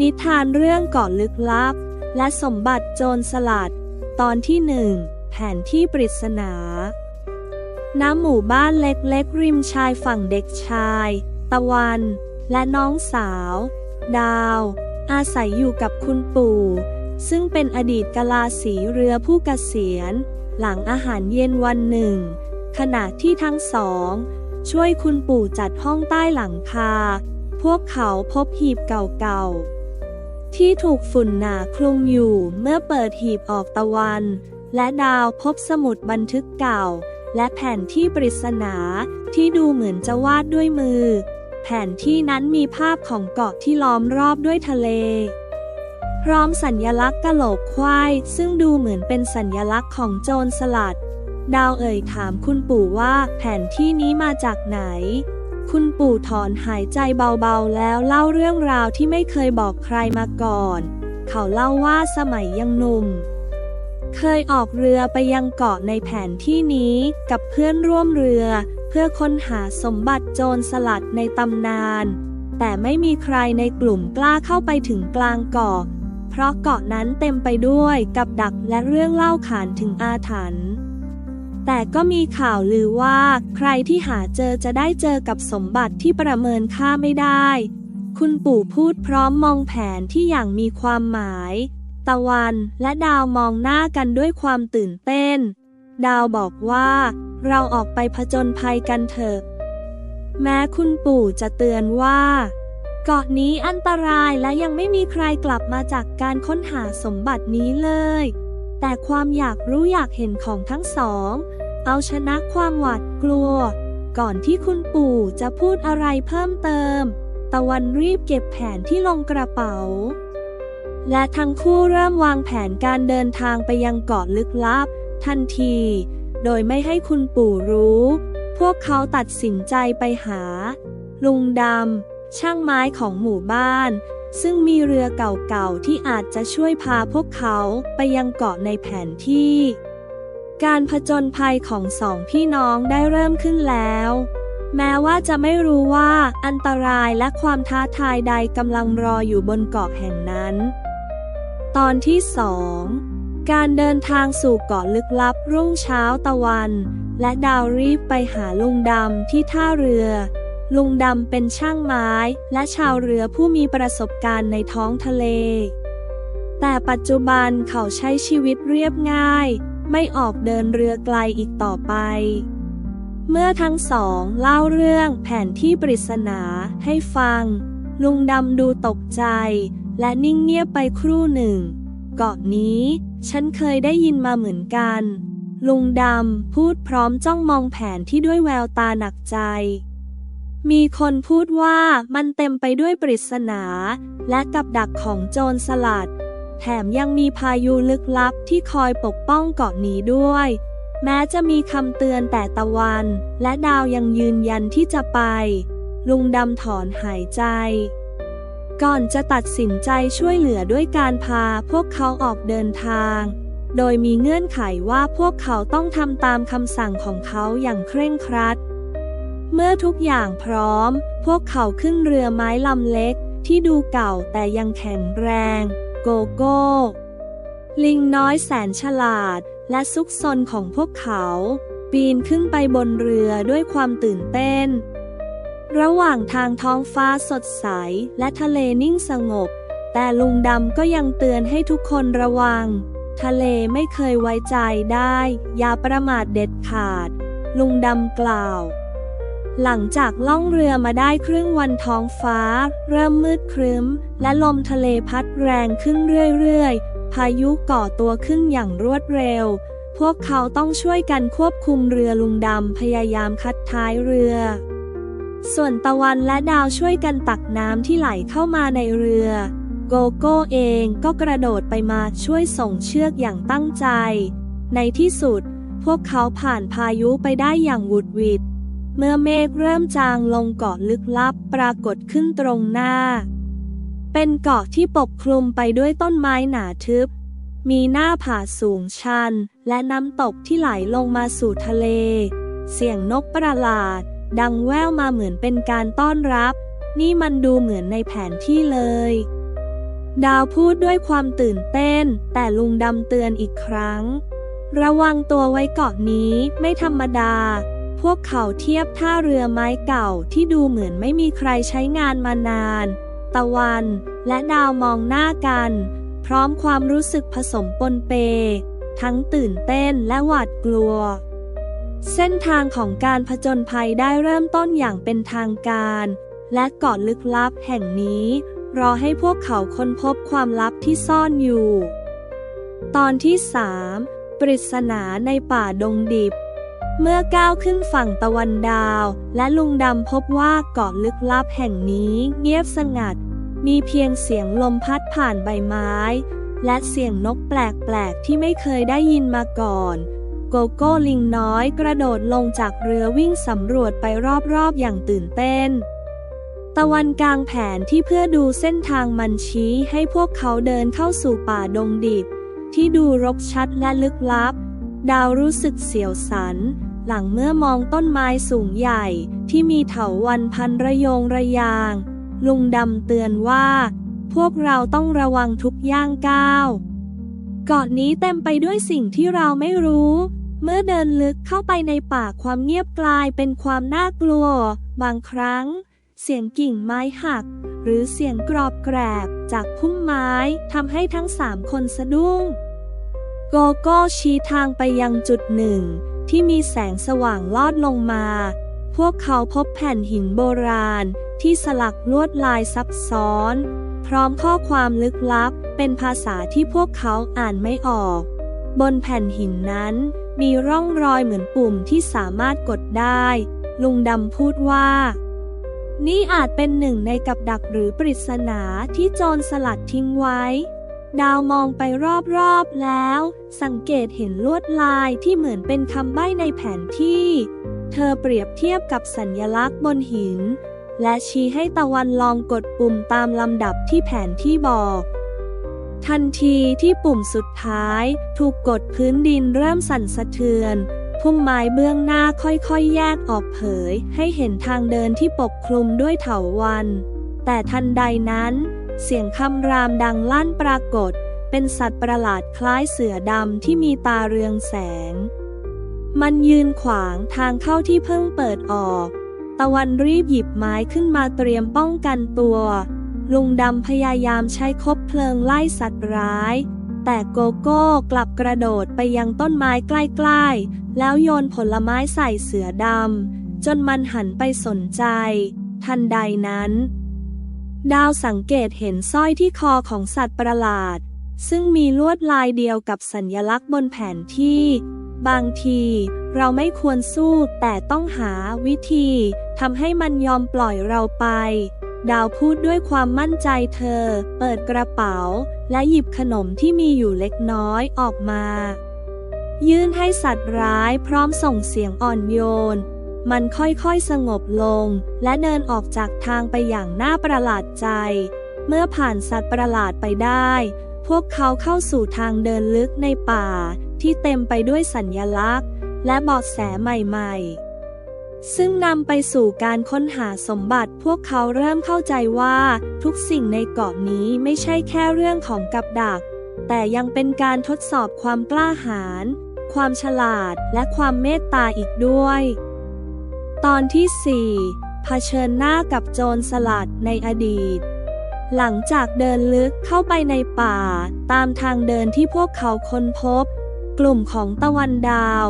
นิทานเรื่องเกาะลึกลับ และสมบัติโจรสลัด ตอนที่หนึ่งแผนที่ปริศนาน้ำหมู่บ้านเล็กๆ ริมชายฝั่งเด็กชาย ตะวัน และน้องสาว ดาว อาศัยอยู่กับคุณปู่ ซึ่งเป็นอดีตกะลาสีเรือผู้เกษียณ หลังอาหารเย็นวันหนึ่ง ขณะที่ทั้งสอง ช่วยคุณปู่จัดห้องใต้หลังคา พวกเขาพบหีบเก่าๆ ที่ถูกฝุ่นหนาคลุมอยู่เมื่อเปิดหีบออกตะวัน และดาวพบสมุดบันทึกเก่า และแผ่นที่ปริศนาที่ดูเหมือนจะวาดด้วยมือ แผนที่นั้นมีภาพของเกาะที่ล้อมรอบด้วยทะเล พร้อมสัญญลักษณ์กะโหลกควายซึ่งดูเหมือนเป็นสัญญลักษณ์ของโจรสลัด ดาวเอ่ยถามคุณปู่ว่าแผนที่นี้มาจากไหน คุณปู่ถอนหายใจเบาๆ แล้วเล่าเรื่องราวที่ไม่เคยบอกใครมาก่อน เขาเล่าว่าสมัยยังหนุ่ม เคยออกเรือไปยังเกาะในแผนที่นี้กับเพื่อนร่วมเรือ เพื่อค้นหาสมบัติโจรสลัดในตำนาน แต่ไม่มีใครในกลุ่มกล้าเข้าไปถึงกลางเกาะ เพราะเกาะนั้นเต็มไปด้วยกับดักและเรื่องเล่าขานถึงอาถรรพ์ แต่ก็มีข่าวลือว่าใครที่หาเจอจะได้เจอกับสมบัติที่ประเมินค่าไม่ได้ คุณปู่พูดพร้อมมองแผนที่อย่างมีความหมาย ตะวันและดาวมองหน้ากันด้วยความตื่นเต้น ดาวบอกว่า เราออกไปผจญภัยกันเถอะ แม้คุณปู่จะเตือนว่า เกาะนี้อันตรายและยังไม่มีใครกลับมาจากการค้นหาสมบัตินี้เลย แต่ความอยากรู้อยากเห็นของทั้งสอง เอาชนะความหวาดกลัว ก่อนที่คุณปู่จะพูดอะไรเพิ่มเติม ตะวันรีบเก็บแผนที่ลงกระเป๋า และทั้งคู่เริ่มวางแผนการเดินทางไปยังเกาะลึกลับ ทันที โดยไม่ให้คุณปู่รู้ พวกเขาตัดสินใจไปหา ลุงดำช่างไม้ของหมู่บ้าน ซึ่งมีเรือเก่าๆที่อาจจะช่วยพาพวกเขาไปยังเกาะในแผนที่ การผจญภัยของสองพี่น้องได้เริ่มขึ้นแล้ว แม้ว่าจะไม่รู้ว่าอันตรายและความท้าทายใดกำลังรออยู่บนเกาะแห่งนั้น ตอนที่สองการเดินทางสู่เกาะลึกลับรุ่งเช้าตะวัน และดาวรีบไปหาลุงดำที่ท่าเรือ ลุงดำเป็นช่างไม้และชาวเรือผู้มีประสบการณ์ในท้องทะเล แต่ปัจจุบันเขาใช้ชีวิตเรียบง่าย ไม่ออกเดินเรือไกลอีกต่อไป เมื่อทั้งสองเล่าเรื่องแผนที่ปริศนาให้ฟัง ลุงดำดูตกใจ และนิ่งเงียบไปครู่หนึ่ง เกาะนี้ ฉันเคยได้ยินมาเหมือนกัน ลุงดำพูดพร้อมจ้องมองแผนที่ด้วยแววตาหนักใจ มีคนพูดว่ามันเต็มไปด้วยปริศนา และกับดักของโจรสลัด แถมยังมีพายุลึกลับที่คอยปกป้องเกาะนี้ด้วย แม้จะมีคำเตือนแต่ตะวัน และดาวยังยืนยันที่จะไป ลุงดำถอนหายใจ ก่อนจะตัดสินใจช่วยเหลือด้วยการพาพวกเขาออกเดินทาง โดยมีเงื่อนไขว่าพวกเขาต้องทำตามคำสั่งของเขาอย่างเคร่งครัด เมื่อทุกอย่างพร้อม พวกเขาขึ้นเรือไม้ลำเล็ก ที่ดูเก่าแต่ยังแข็งแรง โกโก้ ลิงน้อยแสนฉลาด และซุกซนของพวกเขา ปีนขึ้นไปบนเรือด้วยความตื่นเต้น ระหว่างทางท้องฟ้าสดใสและทะเลนิ่งสงบ แต่ลุงดำก็ยังเตือนให้ทุกคนระวัง ทะเลไม่เคยไว้ใจได้ อย่าประมาทเด็ดขาด ลุงดำกล่าว หลังจากล่องเรือมาได้ครึ่งวันท้องฟ้า เริ่มมืดครึ้ม และลมทะเลพัดแรงขึ้นเรื่อยๆ พายุก่อตัวขึ้นอย่างรวดเร็ว พวกเขาต้องช่วยกันควบคุมเรือลุงดำพยายามคัดท้ายเรือ ส่วนตะวันและดาวช่วยกันตักน้ำที่ไหลเข้ามาในเรือ โกโก้เองก็กระโดดไปมาช่วยส่งเชือกอย่างตั้งใจ ในที่สุด พวกเขาผ่านพายุไปได้อย่างหวุดหวิด เมื่อเมฆเริ่มจางลงเกาะลึกลับปรากฏขึ้นตรงหน้า เป็นเกาะที่ปกคลุมไปด้วยต้นไม้หนาทึบ มีหน้าผาสูงชัน และน้ำตกที่ไหลลงมาสู่ทะเล เสียงนกประหลาด ดังแว่วมาเหมือนเป็นการต้อนรับ นี่มันดูเหมือนในแผนที่เลย ดาวพูดด้วยความตื่นเต้น แต่ลุงดำเตือนอีกครั้ง ระวังตัวไว้เกาะนี้ไม่ธรรมดา วกเขาเทียบท่าเรือไม้เก่าที่ดูเหมือนไม่มีใครใช้งานมานาน ตะวันและดาวมองหน้ากัน พร้อมความรู้สึกผสมปนเป ทั้งตื่นเต้นและหวาดกลัว เส้นทางของการผจญภัยได้เริ่มต้นอย่างเป็นทางการ และเกาะลึกลับแห่งนี้ รอให้พวกเขาค้นพบความลับที่ซ่อนอยู่ ตอนที่สามปริศนาในป่าดงดิบ เมื่อก้าวขึ้นฝั่งตะวันดาว และลุงดำพบว่าเกาะลึกลับแห่งนี้เงียบสงัด มีเพียงเสียงลมพัดผ่านใบไม้ และเสียงนกแปลกๆ ที่ไม่เคยได้ยินมาก่อน โกโก้ลิงน้อยกระโดดลงจากเรือวิ่งสำรวจไปรอบๆ อย่างตื่นเต้น ตะวันกลางแผนที่เพื่อดูเส้นทางมันชี้ให้พวกเขาเดินเข้าสู่ป่าดงดิบ ที่ดูรกชัดและลึกลับ ดาวรู้สึกเสียวสัน หลังเมื่อมองต้นไม้สูงใหญ่ที่มีเถาวันพันระยงระยาง ลุงดำเตือนว่า พวกเราต้องระวังทุกย่างก้าวเกาะนี้เต็มไปด้วยสิ่งที่เราไม่รู้ เมื่อเดินลึกเข้าไปในป่าความเงียบกลายเป็นความน่ากลัว บางครั้ง เสียงกิ่งไม้หัก หรือเสียงกรอบแกรบจากพุ่มไม้ทำให้ทั้งสามคนสะดุ้ง โกโก้ชี้ทางไปยังจุดหนึ่ง ที่มีแสงสว่างลอดลงมา พวกเขาพบแผ่นหินโบราณ ที่สลักลวดลายซับซ้อน พร้อมข้อความลึกลับ เป็นภาษาที่พวกเขาอ่านไม่ออก บนแผ่นหินนั้นมีร่องรอยเหมือนปุ่มที่สามารถกดได้ ลุงดำพูดว่า นี่อาจเป็นหนึ่งในกับดักหรือปริศนาที่โจรสลัดทิ้งไว้ ดาวมองไปรอบๆแล้ว สังเกตเห็นลวดลายที่เหมือนเป็นคำใบ้ในแผนที่ เธอเปรียบเทียบกับสัญญลักษณ์บนหิน และชี้ให้ตะวันลองกดปุ่มตามลำดับที่แผนที่บอก ทันทีที่ปุ่มสุดท้าย ถูกกดพื้นดินเริ่มสั่นสะเทือนพุ่มไม้เบื้องหน้าค่อยๆ แยกออกเผย ให้เห็นทางเดินที่ปกคลุมด้วยเถาวันแต่ทันใดนั้น เสียงคำรามดังลั่นปรากฏ เป็นสัตว์ประหลาดคล้ายเสือดำที่มีตาเรืองแสง มันยืนขวางทางเข้าที่เพิ่งเปิดออก ตะวันรีบหยิบไม้ขึ้นมาเตรียมป้องกันตัว ลุงดำพยายามใช้คบเพลิงไล่สัตว์ร้าย แต่โกโก้กลับกระโดดไปยังต้นไม้ใกล้ๆ แล้วโยนผลไม้ใส่เสือดำจนมันหันไปสนใจ ทันใดนั้น ดาวสังเกตเห็นสร้อยที่คอของสัตว์ประหลาด ซึ่งมีลวดลายเดียวกับสัญลักษณ์บนแผนที่ บางทีเราไม่ควรสู้แต่ต้องหาวิธีทำให้มันยอมปล่อยเราไป ดาวพูดด้วยความมั่นใจเธอ เปิดกระเป๋า และหยิบขนมที่มีอยู่เล็กน้อยออกมา ยื่นให้สัตว์ร้ายพร้อมส่งเสียงอ่อนโยน มันค่อยๆสงบลง และเดินออกจากทางไปอย่างน่าประหลาดใจ เมื่อผ่านสัตว์ประหลาดไปได้ พวกเขาเข้าสู่ทางเดินลึกในป่า ที่เต็มไปด้วยสัญญลักษณ์ และเบาะแสใหม่ๆ ซึ่งนำไปสู่การค้นหาสมบัติพวกเขาเริ่มเข้าใจว่า ทุกสิ่งในเกาะนี้ไม่ใช่แค่เรื่องของกับดัก แต่ยังเป็นการทดสอบความกล้าหาญความฉลาดและความเมตตาอีกด้วย ตอนที่ 4 เผชิญหน้ากับโจรสลัดในอดีต หลังจากเดินลึกเข้าไปในป่า ตามทางเดินที่พวกเขาค้นพบ กลุ่มของตะวันดาว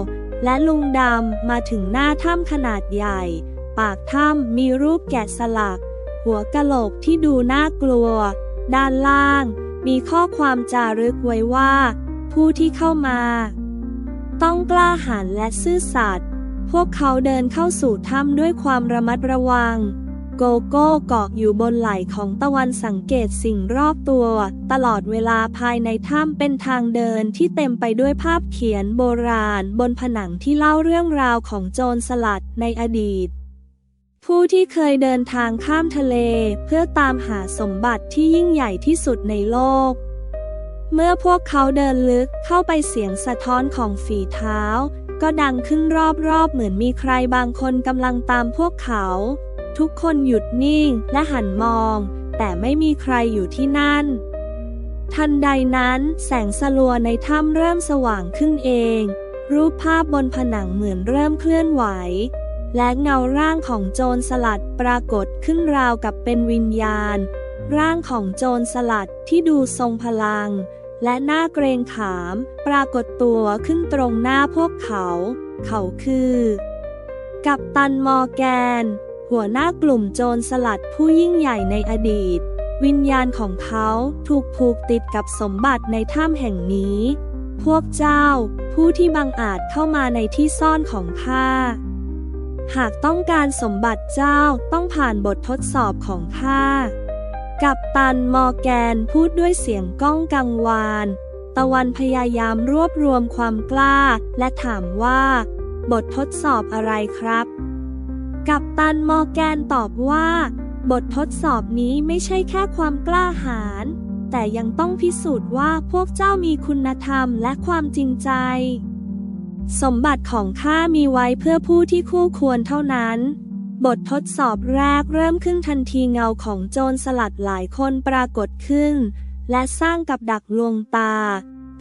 และลุงดำมาถึงหน้าถ้ำขนาดใหญ่ ปากถ้ำมีรูปแกะสลัก หัวกะโหลกที่ดูน่ากลัว ด้านล่าง มีข้อความจารึกไว้ว่า ผู้ที่เข้ามา ต้องกล้าหาญและซื่อสัตย์ วกเขาเดินเข้าสู่ถ้ำด้วยความระมัดระวัง โกโก้เกาะอยู่บนไหล่ของตะวันสังเกตสิ่งรอบตัว ตลอดเวลาภายในถ้ำเป็นทางเดินที่เต็มไปด้วยภาพเขียนโบราณ บนผนังที่เล่าเรื่องราวของโจรสลัดในอดีต ผู้ที่เคยเดินทางข้ามทะเล เพื่อตามหาสมบัติที่ยิ่งใหญ่ที่สุดในโลกเมื่อพวกเขาเดินลึกเข้าไปเสียงสะท้อนของฝีเท้า ก็ดังขึ้นรอบๆ เหมือนมีใครบางคนกำลังตามพวกเขา ทุกคนหยุดนิ่งและหันมอง แต่ไม่มีใครอยู่ที่นั่น ทันใดนั้นแสงสลัวในถ้ำเริ่มสว่างขึ้นเอง รูปภาพบนผนังเหมือนเริ่มเคลื่อนไหว และเงาร่างของโจรสลัดปรากฏขึ้นราวกับเป็นวิญญาณ ร่างของโจรสลัดที่ดูทรงพลัง และหน้าเกรงขาม ปรากฏตัวขึ้นตรงหน้าพวกเขา เขาคือ กัปตันมอร์แกน หัวหน้ากลุ่มโจรสลัดผู้ยิ่งใหญ่ในอดีต วิญญาณของเขาถูกผูกติดกับสมบัติในถ้ำแห่งนี้ พวกเจ้า ผู้ที่บังอาจเข้ามาในที่ซ่อนของข้าหากต้องการสมบัติเจ้าต้องผ่านบททดสอบของข้า กัปตันมอร์แกนพูดด้วยเสียงก้องกังวาน ตะวันพยายามรวบรวมความกล้า และถามว่า บททดสอบอะไรครับ กัปตันมอร์แกนตอบว่า บททดสอบนี้ไม่ใช่แค่ความกล้าหาญแต่ยังต้องพิสูจน์ว่าพวกเจ้ามีคุณธรรมและความจริงใจ สมบัติของข้ามีไว้เพื่อผู้ที่คู่ควรเท่านั้น บททดสอบแรกเริ่มขึ้นทันทีเงาของโจรสลัดหลายคนปรากฏขึ้น และสร้างกับดักลวงตา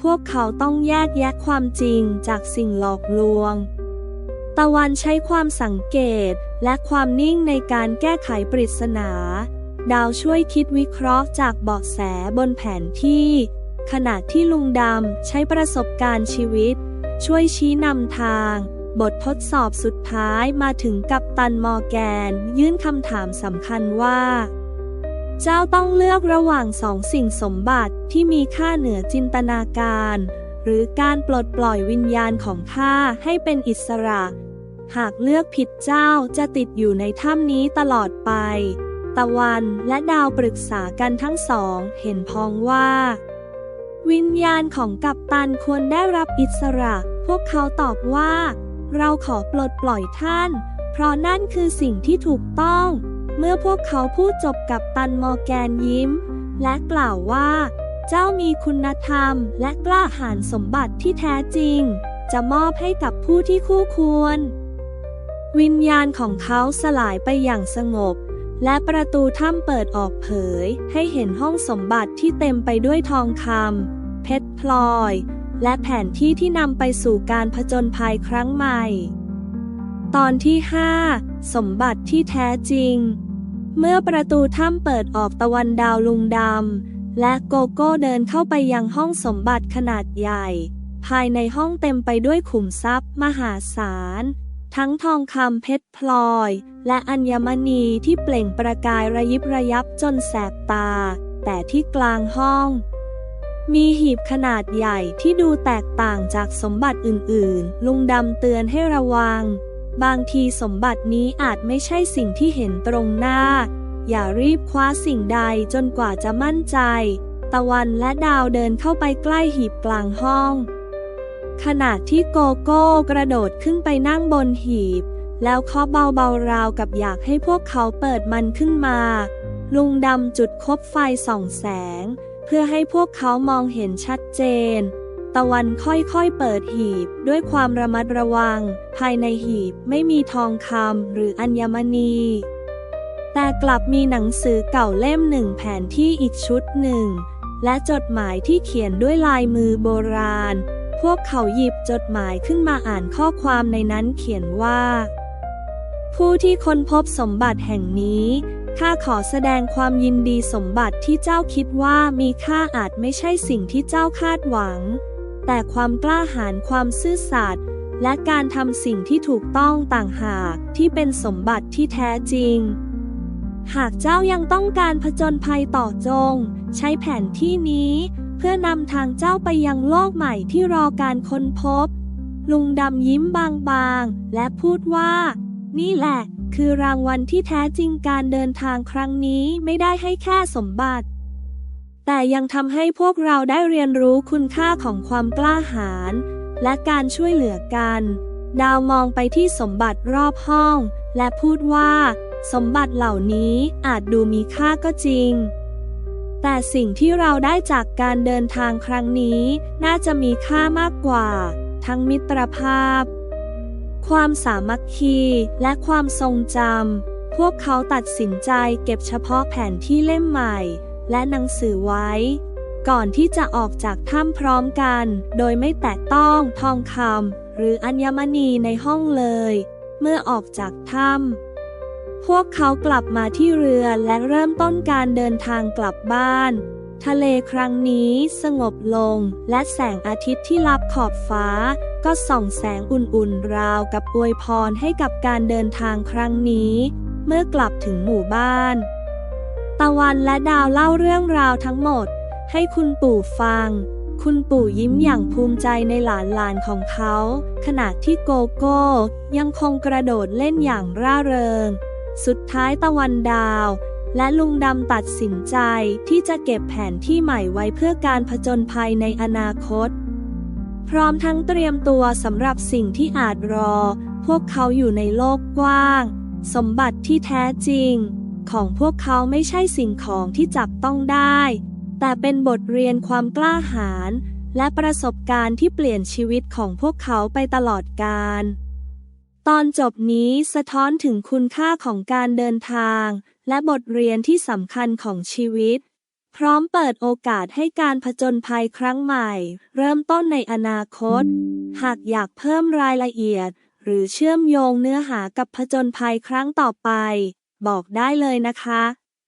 พวกเขาต้องแยกแยะความจริงจากสิ่งหลอกลวง ตะวันใช้ความสังเกตและความนิ่งในการแก้ไขปริศนา ดาวช่วยคิดวิเคราะห์จากเบาะแสบนแผนที่ ขณะที่ลุงดำใช้ประสบการณ์ชีวิต ช่วยชี้นำทาง บททดสอบสุดท้ายมาถึงกับตันมอร์แกน ยื่นคำถามสำคัญว่า เจ้าต้องเลือกระหว่างสองสิ่งสมบัติที่มีค่าเหนือจินตนาการ หรือการปลดปล่อยวิญญาณของข้าให้เป็นอิสระ หากเลือกผิดเจ้าจะติดอยู่ในถ้ำนี้ตลอดไป ตะวันและดาวปรึกษากันทั้งสอง เห็นพ้องว่า วิญญาณของกัปตันควรได้รับอิสระ พวกเขาตอบว่า เราขอปลดปล่อยท่าน เพราะนั่นคือสิ่งที่ถูกต้อง เมื่อพวกเขาพูดจบกับตันมอแกนยิ้ม และกล่าวว่า เจ้ามีคุณธรรมและกล้าหาญสมบัติที่แท้จริง จะมอบให้กับผู้ที่คู่ควร วิญญาณของเขาสลายไปอย่างสงบและประตูถ้ำเปิดออกเผย ให้เห็นห้องสมบัติที่เต็มไปด้วยทองคำเพชรพลอย และแผนที่ที่นำไปสู่การผจญภัยครั้งใหม่ ตอนที่ 5 สมบัติที่แท้จริง เมื่อประตูถ้ำเปิดออกตะวันดาวลุงดำ และโกโก้เดินเข้าไปยังห้องสมบัติขนาดใหญ่ ภายในห้องเต็มไปด้วยขุมทรัพย์มหาศาล ทั้งทองคำเพชรพลอย และอัญมณีที่เปล่งประกายระยิบระยับจนแสบตา แต่ที่กลางห้อง มีหีบขนาดใหญ่ที่ดูแตกต่างจากสมบัติอื่นๆ ลุงดำเตือนให้ระวัง บางทีสมบัตินี้อาจไม่ใช่สิ่งที่เห็นตรงหน้า อย่ารีบคว้าสิ่งใดจนกว่าจะมั่นใจ ตะวันและดาวเดินเข้าไปใกล้หีบกลางห้อง ขณะที่โกโก้กระโดดขึ้นไปนั่งบนหีบ แล้วเคาะเบาๆราวกับอยากให้พวกเขาเปิดมันขึ้นมา ลุงดำจุดคบไฟส่องแสง เพื่อให้พวกเขามองเห็นชัดเจน ตะวันค่อยๆเปิดหีบด้วยความระมัดระวัง ภายในหีบไม่มีทองคำหรืออัญมณี แต่กลับมีหนังสือเก่าเล่มหนึ่งแผนที่อีกชุดหนึ่ง และจดหมายที่เขียนด้วยลายมือโบราณ พวกเขาหยิบจดหมายขึ้นมาอ่านข้อความในนั้นเขียนว่า ผู้ที่ค้นพบสมบัติแห่งนี้ ข้าขอแสดงความยินดีสมบัติที่เจ้าคิดว่ามีค่าอาจไม่ใช่สิ่งที่เจ้าคาดหวัง แต่ความกล้าหาญความซื่อสัตย์และการทำสิ่งที่ถูกต้องต่างหากที่เป็นสมบัติที่แท้จริง หากเจ้ายังต้องการผจญภัยต่อจง ใช้แผนที่นี้ เพื่อนำทางเจ้าไปยังโลกใหม่ที่รอการค้นพบ ลุงดำยิ้มบางๆ และพูดว่า นี่แหละ คือรางวัลที่แท้จริงการเดินทางครั้งนี้ไม่ได้ให้แค่สมบัติ แต่ยังทำให้พวกเราได้เรียนรู้คุณค่าของความกล้าหาญและการช่วยเหลือกัน ดาวมองไปที่สมบัติรอบห้อง และพูดว่า สมบัติเหล่านี้อาจดูมีค่าก็จริง แต่สิ่งที่เราได้จากการเดินทางครั้งนี้ น่าจะมีค่ามากกว่า ทั้งมิตรภาพ ความสามัคคีและความทรงจำ พวกเขาตัดสินใจเก็บเฉพาะแผนที่เล่มใหม่ และหนังสือไว้ ก่อนที่จะออกจากถ้ำพร้อมกัน โดยไม่แตะต้องทองคำหรืออัญมณีในห้องเลย เมื่อออกจากถ้ำพวกเขากลับมาที่เรือและเริ่มต้นการเดินทางกลับบ้าน ทะเลครั้งนี้สงบลง และแสงอาทิตย์ที่ลับขอบฟ้า ก็ส่องแสงอุ่นๆ ราวกับอวยพรให้กับการเดินทางครั้งนี้ เมื่อกลับถึงหมู่บ้าน ตะวันและดาวเล่าเรื่องราวทั้งหมด ให้คุณปู่ฟัง คุณปู่ยิ้มอย่างภูมิใจในหลานๆของเขา ขณะที่โกโก้ยังคงกระโดดเล่นอย่างร่าเริง สุดท้ายตะวันดาว และลุงดำตัดสินใจที่จะเก็บแผนที่ใหม่ไว้เพื่อการผจญภัยในอนาคต พร้อมทั้งเตรียมตัวสำหรับสิ่งที่อาจรอ พวกเขาอยู่ในโลกกว้าง สมบัติที่แท้จริง ของพวกเขาไม่ใช่สิ่งของที่จับต้องได้ แต่เป็นบทเรียนความกล้าหาญและประสบการณ์ที่เปลี่ยนชีวิตของพวกเขาไปตลอดกาลตอนจบนี้สะท้อนถึงคุณค่าของการเดินทาง และบทเรียนที่สำคัญของชีวิต พร้อมเปิดโอกาสให้การผจญภัยครั้งใหม่ เริ่มต้นในอนาคต หากอยากเพิ่มรายละเอียด หรือเชื่อมโยงเนื้อหากับผจญภัยครั้งต่อไป บอกได้เลยนะคะ